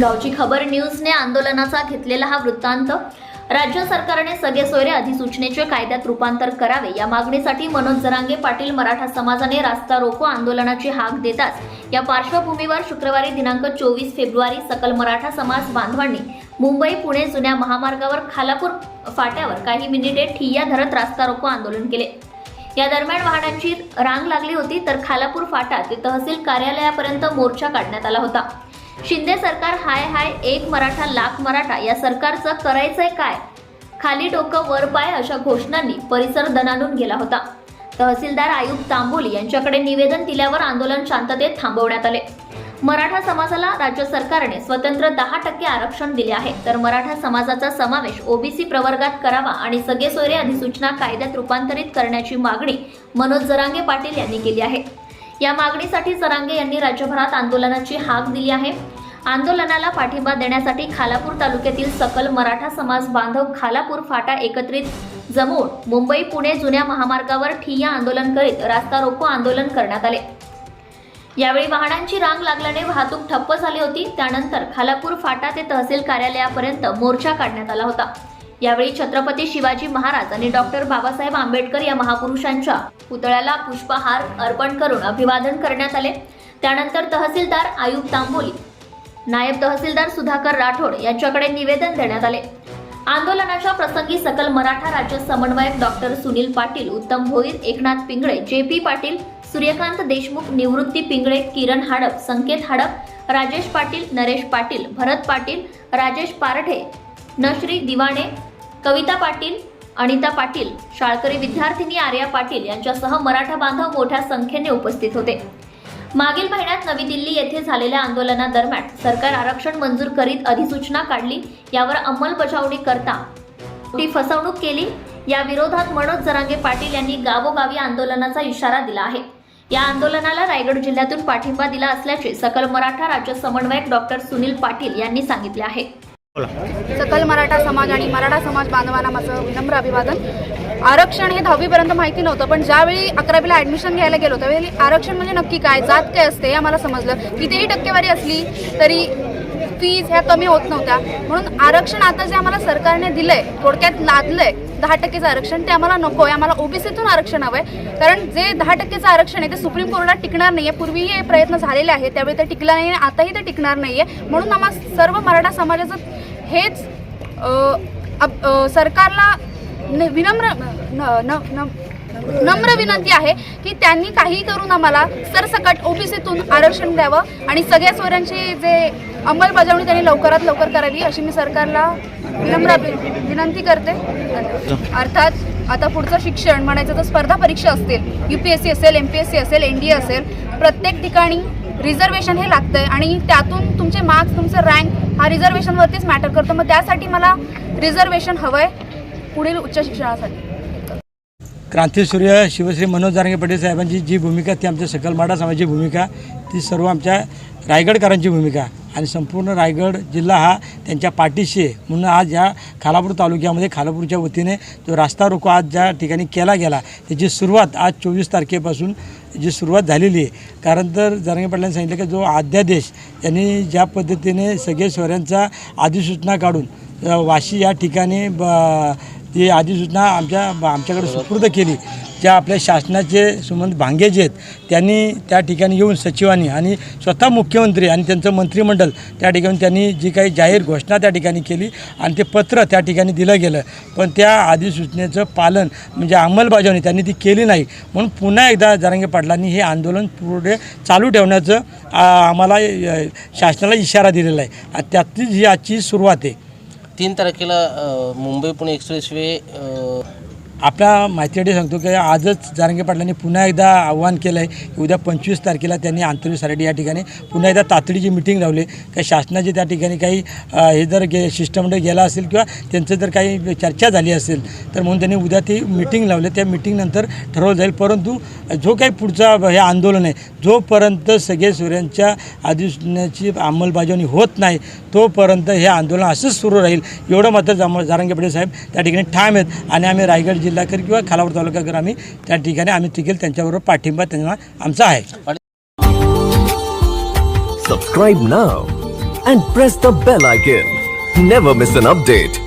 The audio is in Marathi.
गावची खबर न्यूजने आंदोलनाचा घेतलेला हा वृत्तांत. राज्य सरकारने सगळे सोयरे अधिसूचनेचे कायद्यात रूपांतर करावे या मागणीसाठी मनोज जरांगे पाटील मराठा समाजाने रास्ता रोको आंदोलनाची हाक देताच या पार्श्वभूमीवर शुक्रवारी दिनांक चोवीस फेब्रुवारी सकल मराठा समाज बांधवांनी मुंबई पुणे जुन्या महामार्गावर खालापूर फाट्यावर काही मिनिटे ठिय्या धरत रास्ता रोको आंदोलन केले. या दरम्यान वाहनांची रांग लागली होती तर खालापूर फाटा ते तहसील कार्यालयापर्यंत मोर्चा काढण्यात आला होता. शिंदे सरकार हाय हाय एक मराठा लाख मराठा या सरकारचं करायचंय काय? खाली डोकं वर पाय अशा घोषणांनी परिसर दणानून गेला होता. तहसीलदार आयुक्त तांबोली यांच्याकडे निवेदन दिल्यावर आंदोलन शांततेत थांबवण्यात आले. मराठा समाजाला राज्य सरकारने स्वतंत्र दहा टक्के आरक्षण दिले आहे. तर मराठा समाजाचा समावेश ओबीसी प्रवर्गात करावा आणि सगळे सोयरे अधिसूचना कायद्यात रूपांतरित करण्याची मागणी मनोज जरांगे पाटील यांनी केली आहे. या मागणीसाठी सरांगे यांनी राज्यभरात आंदोलनाची हाक दिली आहे. आंदोलनाला पाठिंबा देण्यासाठी खालापूर तालुक्यातील सकल मराठा समाज बांधव खालापूर फाटा एकत्रित जमून मुंबई पुणे जुन्या महामार्गावर ठिय्या आंदोलन करीत रास्ता रोको आंदोलन करण्यात आले. यावेळी वाहनांची रांग लागल्याने वाहतूक ठप्प झाली होती. त्यानंतर खालापूर फाटा ते तहसील कार्यालयापर्यंत मोर्चा काढण्यात आला होता. यावेळी छत्रपती शिवाजी महाराज आणि डॉक्टर बाबासाहेब आंबेडकर या महापुरुषांच्या पुतळ्याला पुष्पहार अर्पण करून अभिवादन करण्यात आले. त्यानंतर तहसीलदार आयुब तांबोली नायब तहसीलदार सुधाकर राठोड यांच्याकडे निवेदन देण्यात आले. आंदोलनाच्या प्रसंगी सकल मराठा राज्य समन्वयक डॉक्टर सुनील पाटील उत्तम भोईर एकनाथ पिंगळे जे पी पाटील सूर्यकांत देशमुख निवृत्ती पिंगळे किरण हाडप संकेत हाडप राजेश पाटील नरेश पाटील भरत पाटील राजेश पारठे नश्री दिवाणे कविता पाटील अनिता पाटील शाळकरी विद्यार्थिनी आर्या पाटील यांच्यासह मराठा बांधव मोठ्या संख्येने उपस्थित होते. मागील महिन्यात नवी दिल्ली येथे झालेल्या आंदोलनादरम्यान सरकार आरक्षण मंजूर करीत अधिसूचना काढली यावर अंमलबजावणी करता ती फसवणूक केली. या विरोधात मनोज जरांगे पाटील यांनी गावोगावी आंदोलनाचा इशारा दिला आहे. या आंदोलनाला रायगड जिल्ह्यातून पाठिंबा दिला असल्याचे सकल मराठा राज्य समन्वयक डॉक्टर सुनील पाटील यांनी सांगितले आहे. सकल मराठा समाज आणि मराठा समाज बांधवांना माझं विनम्र अभिवादन. आरक्षण हे दहावीपर्यंत माहिती नव्हतं पण ज्यावेळी अकरावीला ॲडमिशन घ्यायला गेलो त्यावेळी आरक्षण म्हणजे नक्की काय? जात काय असते हे आम्हाला समजलं. कितीही टक्केवारी असली तरी फीज ह्या कमी होत नव्हत्या. म्हणून आरक्षण आता जे आम्हाला सरकारने दिलंय थोडक्यात लादलंय दहा टक्केचं आरक्षण ते आम्हाला नको आहे आम्हाला ओबीसीतून आरक्षण हवं आहे कारण जे दहा टक्केचं आरक्षण आहे ते सुप्रीम कोर्टात टिकणार नाही आहे पूर्वीही हे प्रयत्न झालेले आहेत त्यावेळी ते टिकलं नाही आणि आताही ते टिकणार नाही आहे म्हणून आम्हा सर्व मराठा समाजाचं हेच अप- सरकारला न- विनम्र न- न- नम्र विनंती आहे की त्यांनी काही करून आम्हाला सरसकट ओबीसीतून आरक्षण द्यावं आणि सगळ्या सोयऱ्यांची जे अंमलबजावणी त्यांनी लवकरात लवकर करावी अशी मी सरकारला विनम्र विनंती करते. अर्थात आता पुढचं शिक्षण म्हणायचं तर स्पर्धा परीक्षा असतील यू पी एस सी असेल एम पी एस सी असेल एन डी ए असेल प्रत्येक ठिकाणी रिझर्वेशन हे लागतंय आणि त्यातून तुमचे मार्क्स तुमचं रँक हा रिझर्वेशनवरतीच मॅटर करतो. मग त्यासाठी मला रिझर्वेशन हवं आहे पुढील उच्च शिक्षणासाठी. क्रांतीसूर्य शिवश्री मनोज जारंगे पाटील साहेबांची जी भूमिका ती आमच्या सकल समाजाची भूमिका ती सर्व आमच्या रायगडकरांची भूमिका. आणि संपूर्ण रायगड जिल्हा हा त्यांच्या पाठीशी आहे. म्हणून आज या खालापूर तालुक्यामध्ये खालापूरच्या वतीने जो रास्ता रोको आज ज्या ठिकाणी केला गेला त्याची सुरुवात आज चोवीस तारखेपासून जी सुरुवात झालेली आहे. कारण तर जरांगे पाटलांनी सांगितलं की जो अध्यादेश यांनी ज्या पद्धतीने सगळे सोयऱ्यांचा अधिसूचना काढून वाशी या ठिकाणी ब ती अधिसूचना आमच्या आमच्याकडे सुपूर्द केली. ज्या आपल्या शासनाचे सुमंत भांगे जे आहेत त्यांनी त्या ठिकाणी येऊन सचिवांनी आणि स्वतः मुख्यमंत्री आणि त्यांचं मंत्रिमंडळ त्या ठिकाणी त्यांनी जी काही जाहीर घोषणा त्या ठिकाणी केली आणि ते पत्र त्या ठिकाणी दिलं गेलं. पण त्या अधिसूचनेचं पालन म्हणजे अंमलबजावणी त्यांनी ती केली नाही. म्हणून पुन्हा एकदा जरांगे पाटलांनी हे आंदोलन पुढे चालू ठेवण्याचं आम्हाला शासनाला इशारा दिलेला आहे. त्यातलीच ही आजची सुरुवात आहे. तीन तारखेला मुंबई पुणे एक्सप्रेसवे आपल्या माहितीसाठी सांगतो की आजच जारंगे पाटलांनी पुन्हा एकदा आव्हान केलं आहे की उद्या पंचवीस तारखेला त्यांनी आंतरिक या ठिकाणी पुन्हा एकदा तातडीची मिटिंग लावली. काही शासनाची त्या ठिकाणी काही हे जर गे शिष्टमंडळ गेला असेल किंवा त्यांचं जर काही चर्चा झाली असेल तर म्हणून त्यांनी उद्या ती मिटिंग लावली. त्या मिटिंगनंतर ठरवलं जाईल. परंतु जो काही पुढचा हे आंदोलन आहे जोपर्यंत सगळे सूर्यांच्या अधिसूचनाची अंमलबजावणी होत नाही तोपर्यंत हे आंदोलन असंच सुरू राहील. एवढं मात्र जम जारंगे पाटील साहेब त्या ठिकाणी ठाम आहेत. आणि आम्ही रायगड जिल्हाकर किंवा खालापूर तालुकाकर आम्ही त्या ठिकाणी आम्ही टिकेल त्यांच्याबरोबर पाठिंबा त्यांना आमचा आहे. Subscribe now and press the bell icon never miss an update